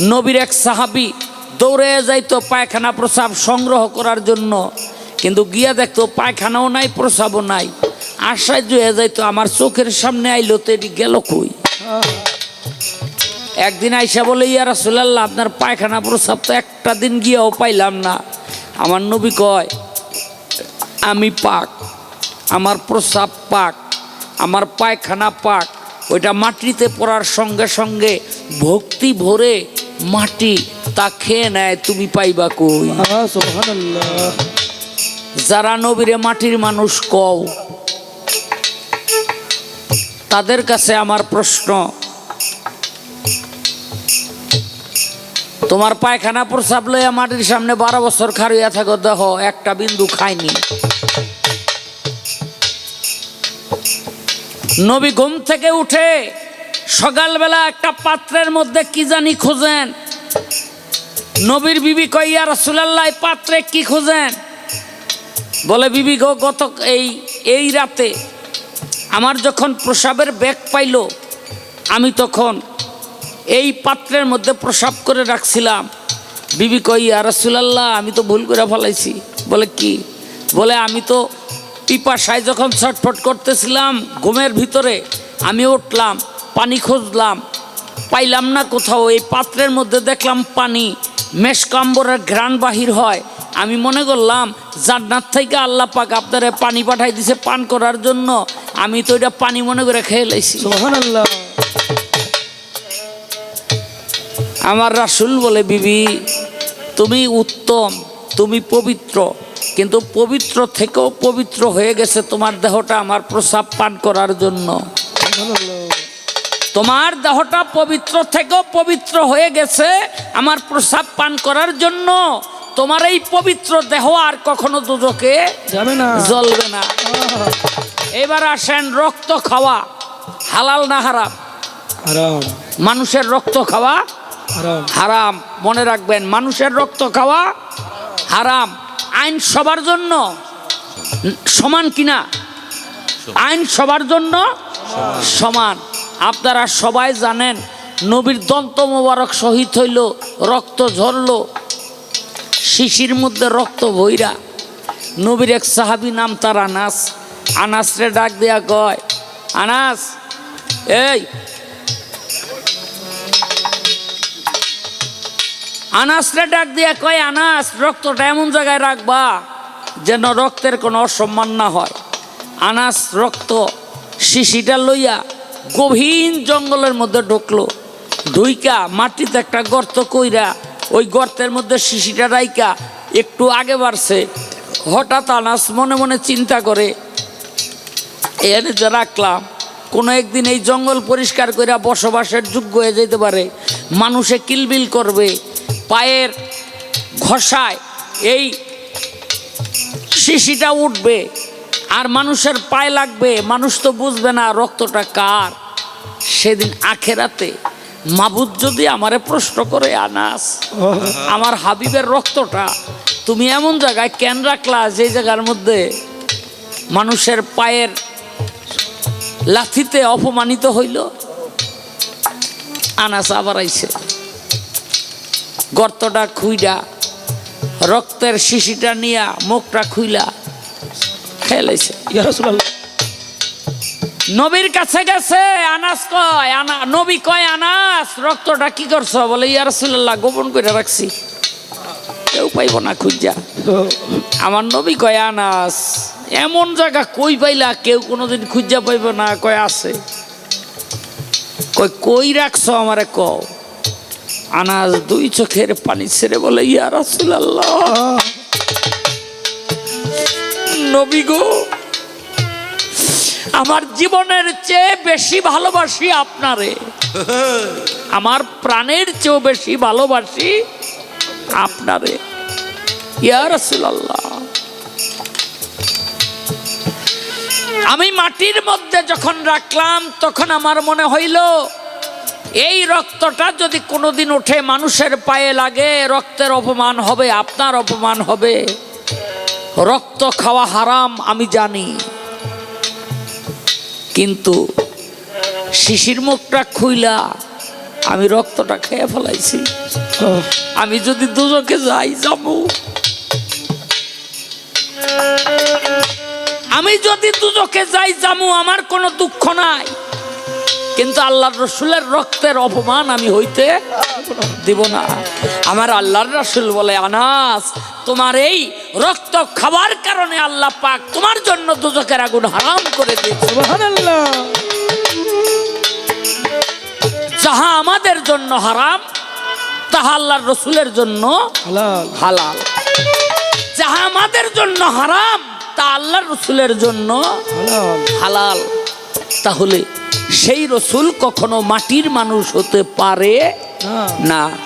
নবীর এক সাহাবি দৌড়ে যাইতো পায়খানা প্রসাব সংগ্রহ করার জন্য। কিন্তু গিয়া দেখতো পায়খানাও নাই, প্রসাবও নাই। আশ্চর্য হয়ে যাইতো, আমার চোখের সামনে আইলো তো এটি গেল কই? একদিন আইসা বলে, ইয়া রাসূলুল্লাহ, আপনার পায়খানা প্রসাব তো একটা দিন গিয়েও পাইলাম না। আমার নবী কয়, আমি পাক, আমার প্রসাব পাক, আমার পায়খানা পাক, ওইটা মাটিতে পড়ার সঙ্গে সঙ্গে ভক্তি ভরে মাটি তা খেয়ে নেয় তুমি পাইবা কই? যারা নবীরে মাটির মানুষ কও তাদের কাছে আমার প্রশ্ন। তোমার পায়খানা প্রসাব লইয়া মাটির সামনে বারো বছর খারুইয়া থাকো দেহ একটা বিন্দু খায়নি। নবী ঘুম থেকে উঠে সকালবেলা একটা পাত্রের মধ্যে কি জানি খোঁজেন। নবীর বিবি কইয়া রসুলাল্লাহ পাত্রে কি খোঁজেন? বলে, বিবি গো গত এই এই রাতে আমার যখন প্রসাবের ব্যাগ পাইল, আমি তখন এই পাত্রের মধ্যে প্রসাব করে রাখছিলাম। বিবি কইয়া রসুলাল্লাহ, আমি তো ভুল করে ফেলাইছি। বলে, কি? বলে, আমি তো পিপাসায় যখন ছটফট করতেছিলাম, ঘুমের ভিতরে আমি উঠলাম পানি খুঁজলাম পাইলাম না কোথাও। এই পাত্রের মধ্যে দেখলাম পানি মেশকাম্বরের ঘ্রাণ বাহির হয়। আমি মনে করলাম জান্নাত থেকে আল্লাহ পাক আপনারে পানি পাঠাই দিছে পান করার জন্য। আমি তো এটা পানি মনে করে খেয়ে লাইছি। আমার রাসুল বলে বিবি তুমি উত্তম তুমি পবিত্র। কিন্তু পবিত্র থেকেও পবিত্র হয়ে গেছে তোমার দেহটা আমার প্রসাব পান করার জন্য। তোমার দেহটা পবিত্র থেকেও পবিত্র হয়ে গেছে আমার প্রসাব পান করার জন্য। তোমার এই পবিত্র দেহ আর কখনো দুজকে যাবে না। জ্বলবে না। এবার আসেন রক্ত খাওয়া হালাল না হারাম? হারাম। মানুষের রক্ত খাওয়া হারাম। হারাম। মনে রাখবেন মানুষের রক্ত খাওয়া হারাম। আইন সবার জন্য সমান কিনা? আইন সবার জন্য সমান। আপনারা সবাই জানেন, নবীর দন্ত মোবারক শহীদ হইল, রক্ত ঝরল, শিশির মধ্যে রক্ত ভৈরা নবীর এক সাহাবি নাম তার আনাস। আনাসরে ডাক দেয়া কয়, আনাস, এই, আনাসরে ডাক দিয়া কয়, আনাস, রক্তটা এমন জায়গায় রাখবা যেন রক্তের কোনো অসম্মান না হয়। আনাস রক্ত শিশিটা লইয়া গভীর জঙ্গলের মধ্যে ঢুকলো। ঢুইকা মাটিতে একটা গর্ত কইরা ওই গর্তের মধ্যে শিশিটা রাইকা একটু আগে বাড়ছে। হঠাৎ আনাস মনে মনে চিন্তা করে, এনে যে রাখলাম, কোনো একদিন এই জঙ্গল পরিষ্কার করে বসবাসের যোগ্য হয়ে যেতে পারে। মানুষে কিলবিল করবে, পায়ের ঘষায় এই শিশিটা উঠবে। আর মানুষের পায়ে লাগবে, মানুষ তো বুঝবে না রক্তটা কার। সেদিন আখেরাতে মাবুদ যদি আমারে প্রশ্ন করে, আনাস, আমার হাবিবের রক্তটা তুমি এমন জায়গায় কেন রাখলা যে জায়গার মধ্যে মানুষের পায়ের লাথিতে অপমানিত হইল? আনাস আবার আইছে। গর্তটা খুইডা, রক্তের শিশিটা নিয়া মুখটা খুইলা ইয়া রাসূলুল্লাহ। নবীর কাছে গেছে আনাস কয় আনা নবী কয় আনাস রক্তটা কি করছ? বলে ইয়া রাসূলুল্লাহ গোপন করে রাখছি। কেউ পাইব না খুঁজা। আমার নবী কয় আনাস এমন জায়গা কই পাইলা কেউ কোনোদিন খুঁজা পাইব না কয় আছে। কই কই রাখছো আমারে কও? আনাস দুই চোখের পানি ছেড়ে বলে ইয়া রাসূলুল্লাহ। আহ, নবী গো। আমার জীবনের চেয়ে বেশি ভালোবাসি আপনারে। আমার প্রাণের চেয়েও বেশি ভালোবাসি আপনারে। ইয়া রাসূলুল্লাহ। আমি মাটির মধ্যে যখন রাখলাম, তখন আমার মনে হইল, এই রক্তটা যদি কোনোদিন ওঠে মানুষের পায়ে লাগে, রক্তের অপমান হবে, আপনার অপমান হবে। রক্ত খাওয়া হারাম, আমি জানি। কিন্তু শিশির মুখটা খুইলা আমি রক্তটা খেয়ে ফেলাইছি। আমি যদি দুজকে যাই যাব। আমি যদি দুজকে যাই যাব, আমার কোনো দুঃখ নাই। কিন্তু আল্লাহর রসুলের রক্তের অপমান আমি হইতে দিব না। আমার আল্লাহর রসুল বলে আনাস তোমার এই রক্ত খাবার কারণে আল্লাহ পাক তোমার জন্য দুজকের আগুন হারাম করে দিয়েছে। যাহা আমাদের জন্য হারাম তাহা আল্লাহর রসুলের জন্য হালাল। যাহা আমাদের জন্য হারাম তা আল্লাহর রসুলের জন্য হালাল। তাহলে সেই রসুল কখনো মাটির মানুষ হতে পারে না। না।